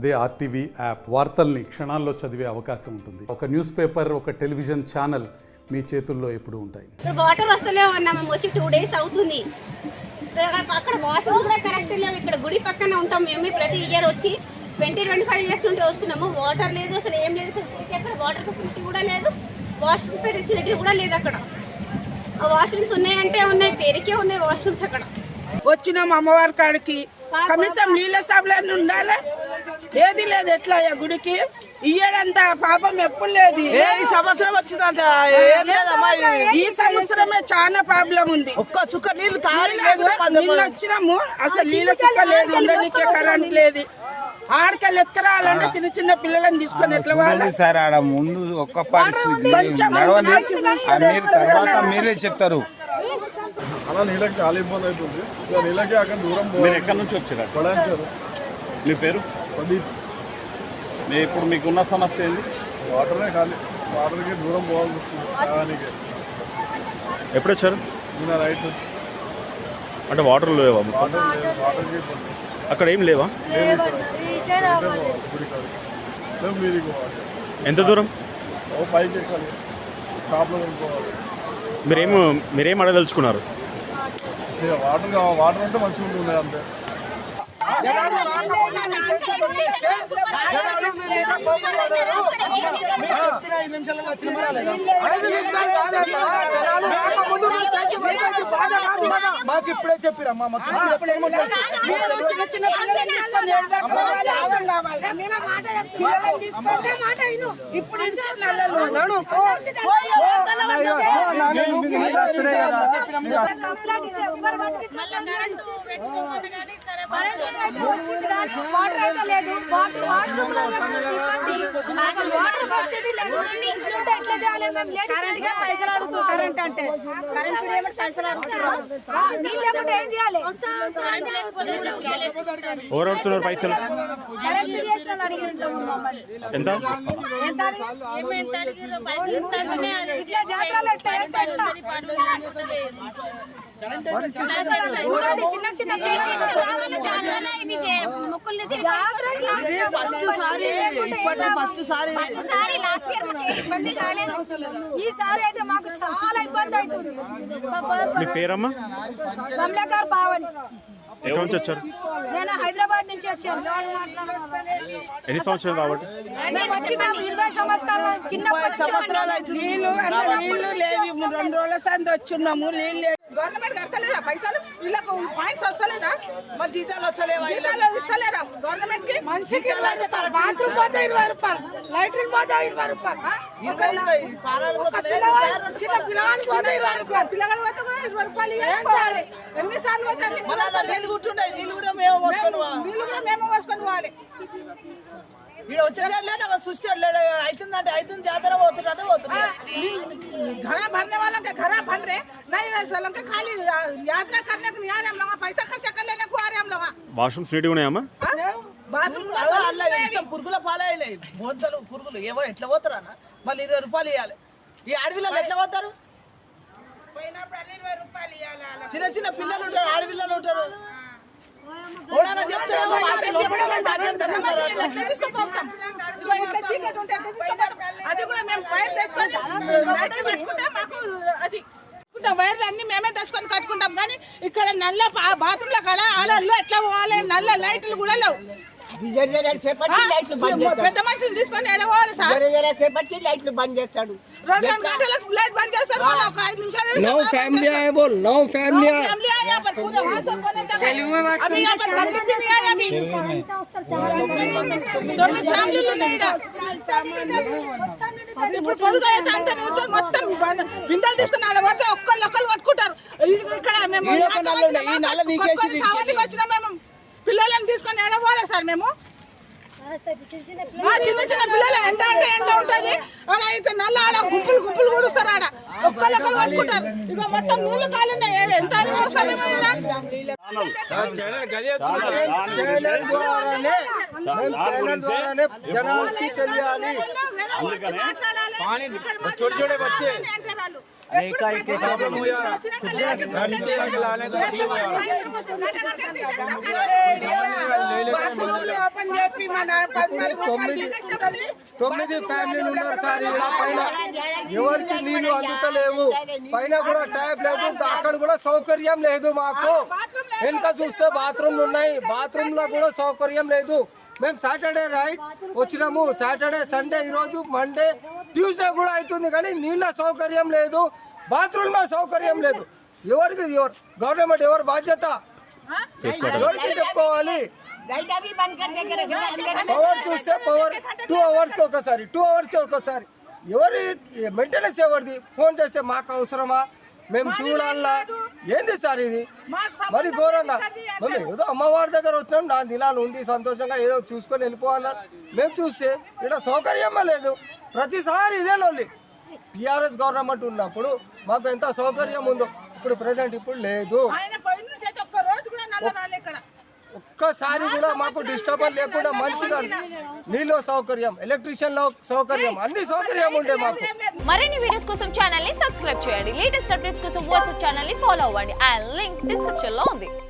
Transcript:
అదే RTV app వార్తల్ని క్షణాల్లో చదివే అవకాశం ఉంటుంది. ఒక న్యూస్ పేపర్ ఒక టెలివిజన్ ఛానల్ మీ చేతుల్లో ఎప్పుడూ ఉంటాయి. ఇక్కడ వాటర్ వస్తలేవు అన్న మేము వచ్చి టూ డేస్ అవుతుంది. అక్కడ- అక్కడ వాష్రూమ్ కూడా కరెక్ట్ లేవు. ఇక్కడ గుడి పక్కన ఉంటాం మేము. ప్రతి ఇయర్ వచ్చి ట్వంటీ ట్వంటీ ఫైవ్ ఇయర్స్ నుండి వస్తున్నాము. వాటర్ లేదు అసలు ఏం లేదు. అక్కడ వాటర్ ఫెసిలిటీ కూడా లేదు. వాష్రూమ్స్ ఫెసిలిటీ కూడా లేదు అక్కడ. ఆ వాష్రూమ్స్ ఉన్నాయంటే ఉన్నాయి. పేరుకే ఉన్నాయి వాష్రూమ్స్ అక్కడ. వచ్చినాం అమ్మవారి కాడికి. కనీసం నీళ్ళ సభలని ఉండాలి? ఏది లేదు ఎట్లా గుడికి? ఇయ్యడంత పాపం ఎప్పుడు లేదు. ఏ ఈ సంవత్సరం వచ్చిందంట. ఏం లేదమ్మా ఈ- సంవత్సరమే చాలా ప్రాబ్లం ఉంది. ఒక్క చుక్క లేదు, నీళ్ళు వచ్చినాము. అసలు నీళ్ళ సుక్క లేదు ఉండడానికి కరెంట్ లేదు. ఆడకెళ్ళి ఎత్తురాలంటే చిన్న చిన్న పిల్లలను తీసుకొని ఎట్లా వాళ్ళ సార్ ఆడ ముందు ఒక్క తర్వాత మీరే చెప్తారు. అలా నీళ్ళకి చాలా ఇబ్బంది అవుతుంది నీళ్ళకి అక్కడ దూరం మీరు ఎక్కడి నుంచి వచ్చారు? మీ పేరు? ప్రదీప్. మీ ఇప్పుడు మీకున్న సమస్య ఏంది? వాటరే ఖాళీ. వాటర్కి దూరం పోవాల్సి వస్తుంది. తాగడానికి ఎప్పుడు వచ్చారు? నిన్న రైట్ అంటే వాటర్ లేవా? వాటర్ లేదు వాటర్కి అక్కడ ఏం లేవా? లేదు ఎంత దూరం? ఓ పైకి ఎక్కాలి. షాప్లో కొనుక్కోవాలి. మీరేం మీరేం అడగదలుచుకున్నారు? వాటర్ వాటర్ అంటే మంచిగా ఉంటుంది అంతే. మాకు ఇప్పుడే చెప్పిరమ్మా మాకు ఇప్పుడు ఎప్పుడు వాటర్ అయితే లేదు వాటర్ వాష్రూమ్లో అసలు వాటర్ లేదు ఇంట్లో ఎట్లా చేయాలి మేము కరెంట్గా పైసలు. అడుగుతూ కరెంట్ అంటే కరెంట్ బిల్ ఏమంటే పైసలు అడుగుతున్నాం నీళ్ళు లేకుంటే ఏం చేయాలి ఎవరు అడుగుతున్నారు పైసలు కరెంట్ బిల్ చేసిన వాళ్ళు అడిగిన మమ్మల్ని ఎంత? ఇట్లా జాతరలో ఎట్లా చేస్తే చిన్న చిన్న ఇది ఫస్ట్ సారి ఇప్పటి ఫస్ట్ సారి. ఈసారి అయితే మాకు చాలా ఇబ్బంది అవుతుంది. మీ పేరమ్మా? కమలాకర్ బావని ఎక్కడి నుంచి వచ్చారు? నేను హైదరాబాద్ నుంచి వచ్చాను. ఎన్ని సంవత్సరాలు కాబట్టి? ఇరవై సంవత్సరాల చిన్నప్పటి సంవత్సరాలు అవుతుంది. నీళ్ళు అసలు నీళ్ళు లేవి. రెండు రోజుల సంది వచ్చిన్నాము నీళ్ళు. గవర్నమెంట్ కడతలేదా పైసలు? వీళ్ళకు పాయింట్స్ జీతాలు వస్తలేవా? జీతాలు ఇస్తలేదా గవర్నమెంట్కి మనిషికి బాత్రూమ్ పోతే ఇరవై రూపాయలు లైట్రిన్ పోతే ఇరవై రూపాయలు. ఇరవై ఇరవై పాలాలు ఒక పోతలే, పిల్లవాడు చిన్న పిల్లవాడికి పోతే ఇరవై రూపాయలు పిల్లగాడు పోతే కూడా ఇరవై రూపాయలు ఇవ్వాలి. పోవాలి. ఎన్నిసార్లు నీళ్ళు కూడా మేము మోసుకొని పో- నీళ్ళు కూడా మేము పోసుకొని పోవాలి. ఈడ వచ్చిన లేడు సృష్టి లేడు అవుతుందంటే అవుతుంది జాతర పోతుంటే పోతుంది घरा भरने वालों के घरा भर रहे नहीं रहे सालों के खाली यात्रा करने को नहीं आ रहे हम लोग पैसा खर्चा कर लेने को आ रहे हम लोग వాష్రూమ్స్ రెడీ ఉన్నాయమ్మా बाथरूम అదో అల్ల మొత్తం పురుగుల పాలైనాయి బోంతలు పురుగులు ఎవరు ఎట్లా పోతారా మళ్ళీ ఇరవై రూపాయలు ఇవ్వాలి ఈ అడవిలో ఎట్లా పోతారు చిన్న చిన్న పిల్లలు ఉంటారు ఆడపిల్లలు ఉంటారు అది కూడా మేము వైర్ తెచ్చుకొని బ్యాటరీ పెట్టుకుంటే మాకు అది వైర్లు అన్ని మేమే తెచ్చుకొని కట్టుకుంటాం. కానీ ఇక్కడ నల్ల బాత్రూమ్లో కాడ ఆడల్లో ఎట్లా పోవాలి? నల్ల లైట్లు కూడా లేవు. జర జర సేపటికి లైట్లు బంద్ చేస్తాడు పెద్ద మనిషిని తీసుకొని ఎడవాలి సార్ జర జర సేపటికి లైట్లు బంద్ చేస్తాడు రెండు రెండు గంటలకు లైట్ బంద్ చేస్తారు మళ్ళీ ఒక ఐదు నిమిషాలు नौ फैमिली आए बोल नौ फैमिली आए फैमिली है यहाँ पर पूरे हाथ और कोने तक है। अभी यहाँ पर पब्लिक भी है अभी తొమ్మిది ఫ్యామిలీలు ఉన్నాయి ఈడ. ఇప్పుడు పొడుగు అయితే అంతే నీతో మొత్తం బ- బిందెలు తీసుకుని ఆడ పడితే ఒక్కళ్ళు ఒక్కళ్ళు పట్టుకుంటారు ఇది ఇక్కడ మేము ఈడ ఒక నల్ల ఉన్నాయి. ఈ నల్ల వీకేసి కొనుక్కొని సావతికి వచ్చిన మేము పిల్లలను తీసుకొని ఎడ పోలే సార్ మేము? చిన్న చిన్న పిల్లలు ఎంత అంటే ఎంత ఉంటది? అలా అయితే నల్ల ఆడ గుంపులు గుంపులు కూడుస్తారు ఆడ. ఒక్కలొక్కలు పట్టుకుంటారు. ఇక మొత్తం నీళ్ళు కాలుండే ఎంత అనుభవిస్తారు జనాలకి తెలియాలి. మాట్లాడాలి. ఇక్కడ మాట్లాడాలి అంటారు వాళ్ళు. ఓపెన్ చేసి మన పద్నాలుగు రూపాయలు తీసుకుంటుంది. తొమ్మిది ఫ్యామిలీలు ఉన్నారు సార్ ఇలా పైన ఎవరికి నీళ్ళు అందుతలేవు పైన కూడా ట్యాప్ లేదు అక్కడ కూడా సౌకర్యం లేదు మాకు వెనుక చూస్తే బాత్రూమ్లు ఉన్నాయి బాత్రూమ్లో కూడా సౌకర్యం లేదు మేము సాటర్డే రైట్ వచ్చినాము. సాటర్డే సండే ఈరోజు మండే ట్యూస్డే కూడా అవుతుంది కానీ నీళ్ళ సౌకర్యం లేదు బాత్రూమ్లో సౌకర్యం లేదు. ఎవరికి ఎవరు? గవర్నమెంట్ ఎవరు బాధ్యత? ఎవరికి చెప్పుకోవాలి? పవర్ చూస్తే పవర్ టూ అవర్స్ ఒకసారి టూ అవర్స్ ఒకసారి. ఎవరి మెయింటెనెన్స్ ఎవరిది? ఫోన్ చేస్తే మాకు అవసరమా? మేము చూడాలా? ఏంది సార్ ఇది? మరి ఘోరంగా మేము ఏదో అమ్మవారి దగ్గర వచ్చినాం నా దినాలు ఉండి సంతోషంగా ఏదో చూసుకొని వెళ్ళిపోవాలన్నారు మేము చూస్తే ఇక్కడ సౌకర్యమే లేదు. ప్రతిసారి ఇదే లొల్లి. టీఆర్ఎస్ గవర్నమెంట్ ఉన్నప్పుడు మాకు ఎంత సౌకర్యం ఉందో ఇప్పుడు ప్రజెంట్ ఇప్పుడు లేదు. ఒక్కసారి కూడా మాకు డిస్టర్బెన్స్ లేకుండా మంచిగా నీళ్ళ సౌకర్యం ఎలక్ట్రీషియన్ సౌకర్యం అన్ని సౌకర్యం ఉండే మాకు. మరిన్ని వీడియోస్ కోసం ఛానల్ని సబ్స్క్రైబ్ చేయండి. లేటెస్ట్ అప్డేట్స్ కోసం వాట్సాప్ ఛానల్ని ఫాలో అవ్వండి. అండ్ లింక్ డిస్క్రిప్షన్లో ఉంది.